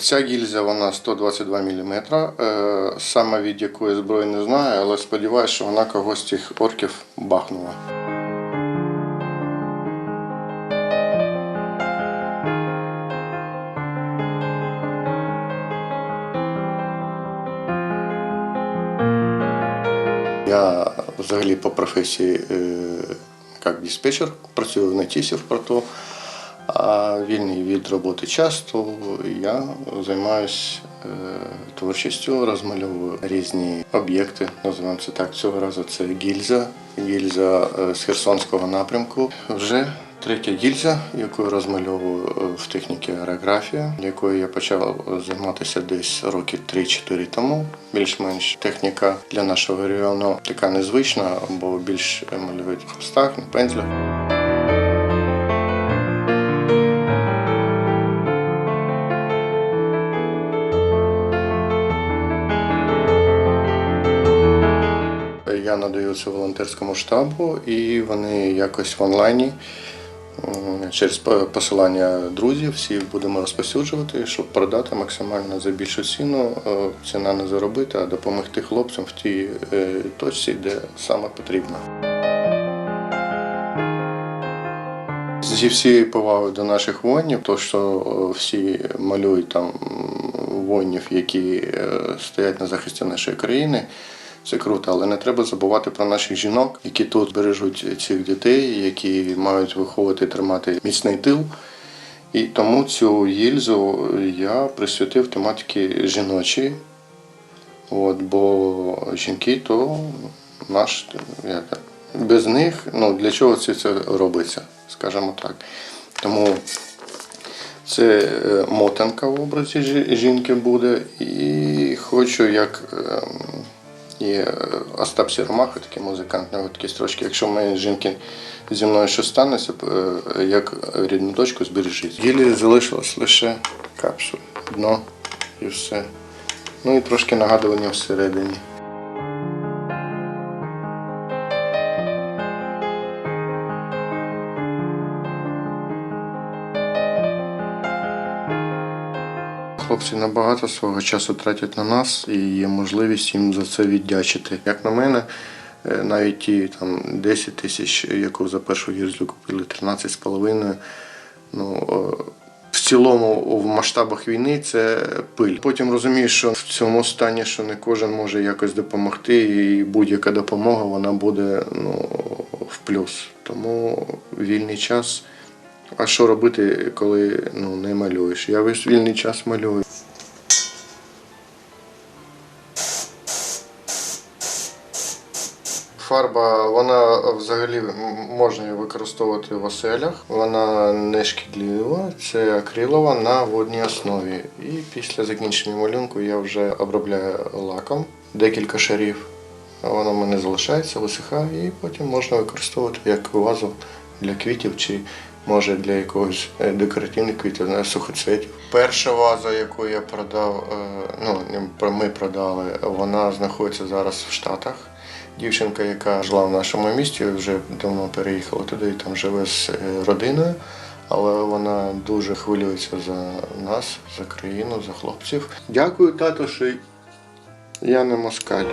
Ця гільза вона 122 мм. Е, Саме від якої зброї не знаю, але сподіваюся, що вона когось з цих орків бахнула. Я взагалі по професії е, як диспетчер, працюю в НЕТІСі в порту, а вільний від роботи час, то я займаюся е, творчістю, розмальовую різні об'єкти, називаємо це так. Цього разу це гільза, гільза е, з Херсонського напрямку. Вже третя гільза, яку я розмальовую е, в техніці аерографія, якою я почав займатися десь роки 3-4 тому. Більш-менш техніка для нашого регіону така незвична, бо більш малюють в хустах, на пензлях. Я надаю це волонтерському штабу, і вони якось в онлайні через посилання друзів всі будемо розповсюджувати, щоб продати максимально за більшу ціну. Е, Ціна не заробити, а допомогти хлопцям в тій е, точці, де саме потрібно. Зі всією повагою до наших воїнів, то що е, всі малюють там воїнів, які стоять на захисті нашої країни. Це круто, але не треба забувати про наших жінок, які тут бережуть цих дітей, які мають виховувати, тримати міцний тил. І тому цю гільзу я присвятив тематиці жіночі. От, бо жінки то наш як, без них, ну для чого це, це робиться, скажімо так. Тому це е, мотанка в образі жінки буде. І хочу, як є е, Остап Сіромаха, такий музикант, нього такі строчки. Якщо в моєї жінки зі мною щось станеться, е, як рідну дочку збережіть. Гілі залишилось лише капсуль, дно і все. Ну і трошки нагадування всередині. Хлопці набагато свого часу тратять на нас і є можливість їм за це віддячити. Як на мене, е, навіть ті там 10 тисяч, яку за першу гірзу купили 13 з половиною. Ну, е, в цілому в масштабах війни це пиль. Потім розумієш, що в цьому стані, що не кожен може якось допомогти, і будь-яка допомога вона буде ну, в плюс. Тому вільний час. А що робити, коли ну, не малюєш? Я весь вільний час малюю. Фарба, вона взагалі можна її використовувати в оселях. Вона не шкідлива, це акрилова на водній основі. І після закінчення малюнку я вже обробляю лаком декілька шарів. Воно в мене залишається, висихає, і потім можна використовувати як вазу для квітів чи може для якогось е, декоративних квітів, не, сухоцвітів. Перша ваза, яку я продав, е, ну не про- ми продали, вона знаходиться зараз в Штатах. Дівчинка, яка жила в нашому місті, вже давно переїхала туди і там живе з е, родиною. Але вона дуже хвилюється за нас, за країну, за хлопців. Дякую, тато, що я не москаль.